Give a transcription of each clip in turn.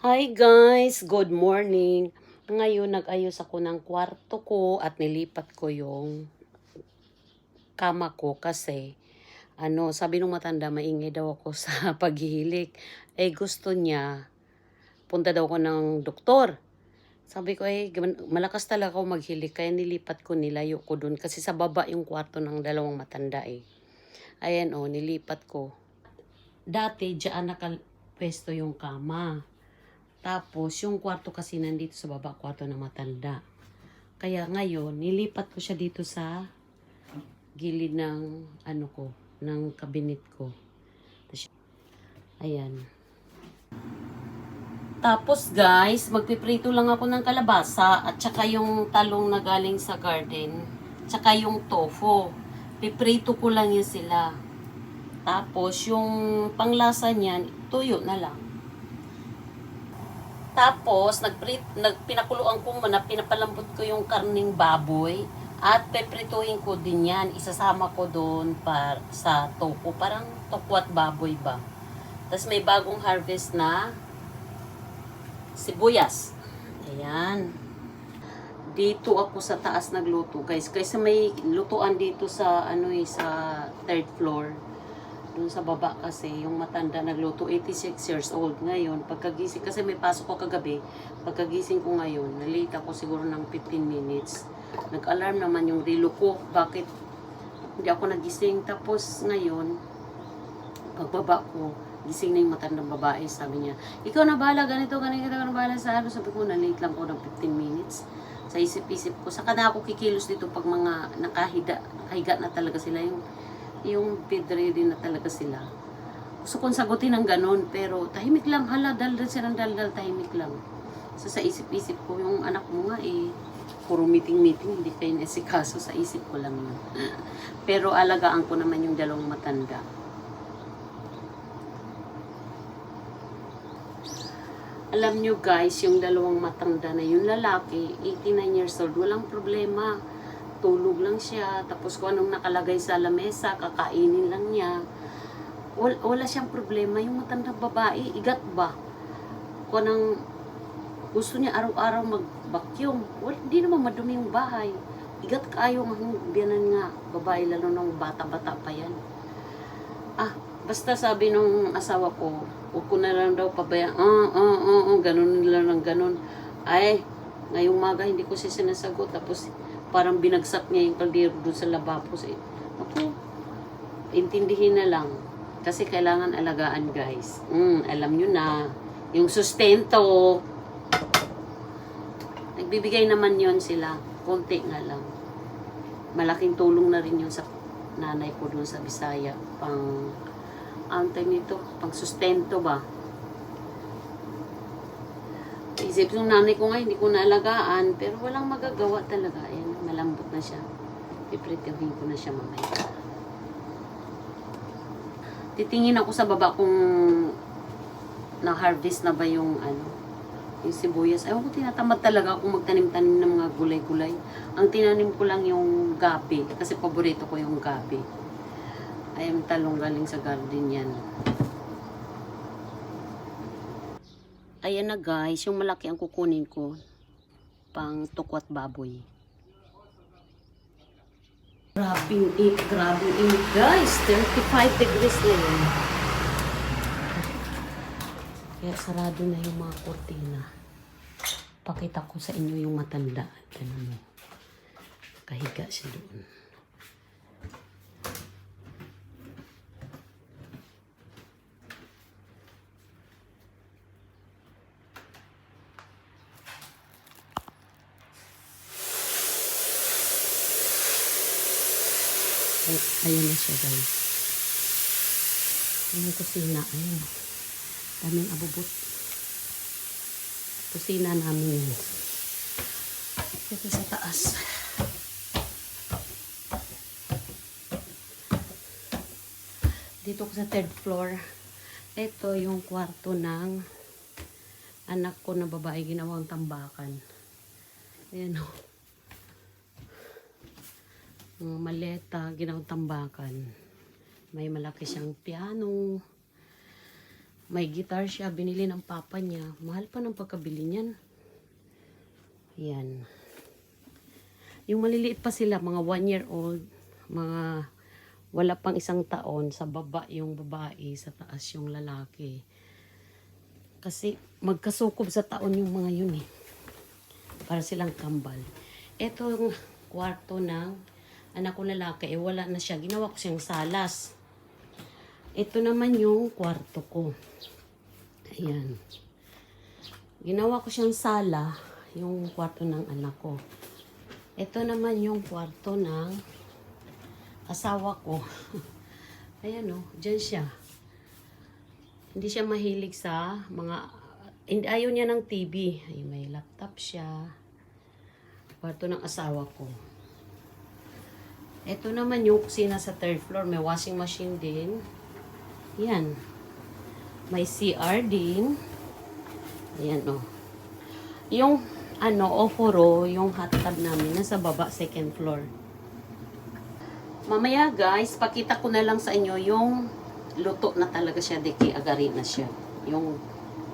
Hi guys! Good morning! Ngayon nag-ayos ako ng kwarto ko at nilipat ko yung kama ko kasi ano, sabi nung matanda maingay daw ako sa paghihilik. Eh gusto niya, punta daw ko ng doktor. Sabi ko eh, malakas talaga ako maghilik kaya nilipat ko, nilayo ko dun kasi sa baba yung kwarto ng dalawang matanda eh. Ayan oh, nilipat ko. Dati, diyan nakapwesto yung kama. Tapos, yung kwarto kasi nandito sa baba, kwarto ng matanda. Kaya ngayon, nilipat ko siya dito sa gilid ng, ano ko, ng kabinet ko. Ayan. Tapos guys, magpiprito lang ako ng kalabasa at saka yung talong na galing sa garden. Tsaka yung tofu. Piprito ko lang yun sila. Tapos yung panglasa niyan, tuyo na lang. Tapos, nagprit, nagpinakuluan ko muna, pinapalambot ko yung karning baboy at peprituhin ko din yan. Isasama ko doon par, sa tofu. Parang tokwat baboy ba. Tapos may bagong harvest na sibuyas. Ayan. Dito ako sa taas nagluto, guys. Kaysa may lutuan dito sa ano eh, sa third floor. Doon sa baba kasi, yung matanda nagluto, 86 years old ngayon. Pagkagising, kasi may pasok ko kagabi, pagkagising ko ngayon, nalita ko siguro ng 15 minutes. Nag-alarm naman yung relo ko, bakit hindi ako nagising. Tapos ngayon, pagbaba ko, gising na yung matandang babae, sabi niya, ikaw na bahala, ganito, ganito, ikaw na bahala sa ano. Sabi ko, na-late lang ko ng 15 minutes. Sa isip-isip ko, saka na ako kikilos dito pag mga nakahida, nakahiga na talaga sila, yung, yung bedridden na talaga sila. Gusto kong sagutin ng ganun, pero tahimik lang, hala, daldal silang daldal, tahimik lang. So sa isip-isip ko, yung anak mo nga eh, puro meeting-meeting, hindi kayo nasikaso sa isip ko lang yun. pero alagaan ko naman yung dalawang matanda. Alam nyo guys, yung dalawang matanda na yung lalaki, 89 years old, walang problema. Tulog lang siya, tapos kung anong nakalagay sa lamesa, kakainin lang niya. Wala, wala siyang problema. Yung matandang babae, igat ba? Kung anong gusto niya araw-araw mag-vacuum, hindi naman madumi yung bahay. Igat kayo ang biyanan nga, babae lalo ng bata-bata pa yan. Ah, basta sabi nung asawa ko, huwag ko na lang daw pabayaan. Ah, ah, ah, ah, ganun lang ng ganun. Ay, ngayong maga hindi ko siya sinasagot. Tapos parang binagsak niya yung kaldero doon sa lababo. Eh. Ako, intindihin na lang. Kasi kailangan alagaan guys. Mm, alam nyo na. Yung sustento. Nagbibigay naman yon sila. Konti nga lang. Malaking tulong na rin yun sa nanay ko doon sa Bisaya. Pang ang tawag nito, pang sustento ba? Isip ng nanay ko nga, hindi ko naalagaan, pero walang magagawa talaga. Ayan, malambot na siya. Iprituhin ko na siya mamaya. Titingin ako sa baba kung na-harvest na ba yung ano, yung sibuyas. Ewan ko, tinatamad talaga ako magtanim-tanim ng mga gulay-gulay. Ang tinanim ko lang yung gabi, kasi paborito ko yung gabi. Ay, yung talong galing sa garden yan. Ayan na guys, yung malaki ang kukunin ko. Pang tukwat baboy. Init, grabe yung init guys. 35 degrees na yun. Kaya sarado na yung mga kortina. Pakita ko sa inyo yung matanda. Ganun mo. Kahiga siya doon. Ayan na siya guys. Ayan yung kusina. Ayan. Daming abubot. Kusina namin yun. Dito sa taas. Dito ko sa third floor. Ito yung kwarto ng anak ko na babae ginawang tambakan. Ayan o. Maleta, ginawang tambakan. May malaki siyang piano. May guitar siya, binili ng papa niya. Mahal pa ng pagkabili niyan. Yan. Yung maliliit pa sila, mga one year old, mga wala pang isang taon, sa baba yung babae, sa taas yung lalaki. Kasi magkasukob sa taon yung mga yun eh. Para silang kambal. Ito yung kwarto ng anak ko lalaki, eh wala na siya. Ginawa ko siyang salas. Ito naman yung kwarto ko. Ayan. Ginawa ko siyang sala, yung kwarto ng anak ko. Ito naman yung kwarto ng asawa ko. Ayan o, dyan siya. Hindi siya mahilig sa mga... Hindi, ayaw niya ng TV. Ay, may laptop siya. Kwarto ng asawa ko. Ito naman yung kusina sa third floor. May washing machine din. Yan. May CR din. Ayan o. Yung ano, oforo, yung hot tub namin, nasa baba, second floor. Mamaya guys, pakita ko na lang sa inyo yung luto na talaga siya, deki agari na siya. Yung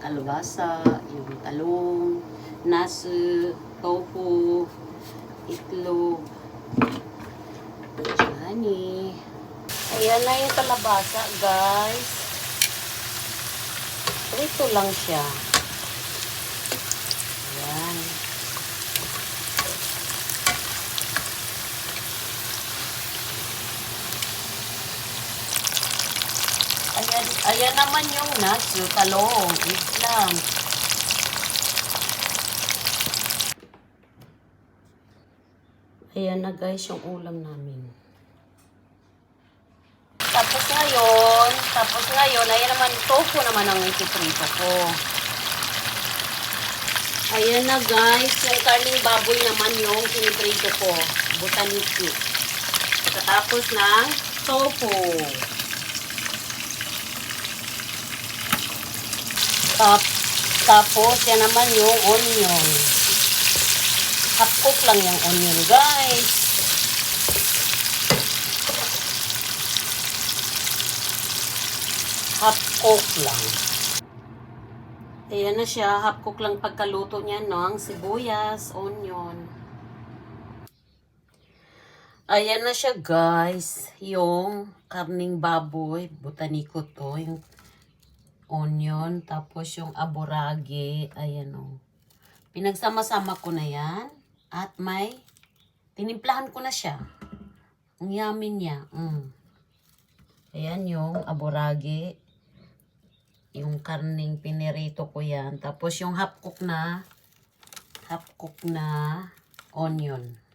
kalabasa, yung talong, nasu, tofu, itlog, Ayan na yung kalabasa guys. Prito lang siya. Ayan. Ayan, ayan naman yung nacho, talong, eggplant. Ayan na guys yung ulam namin. Tapos ngayon, tapos ngayon, ayan naman, tofu naman ang ipiprito ko. Ayan na guys, yung karning baboy naman yung piniprito ko. Butaniki. Tapos ng tofu. Tap, tapos yan naman yung onion. Half cook lang yung onion guys. Half cook lang. Ayan na siya, half cook lang pagkaluto niya ng sibuyas, onion. Ayan na siya guys, yung karning baboy, butaniko to, yung onion, tapos yung aborage, ayan o. Pinagsama-sama ko na yan, at may, tinimplahan ko na siya. Ang yummy niya, mm. Ayan yung aborage, yung karning pinirito ko yan. Tapos yung half cook na, half cook na onion.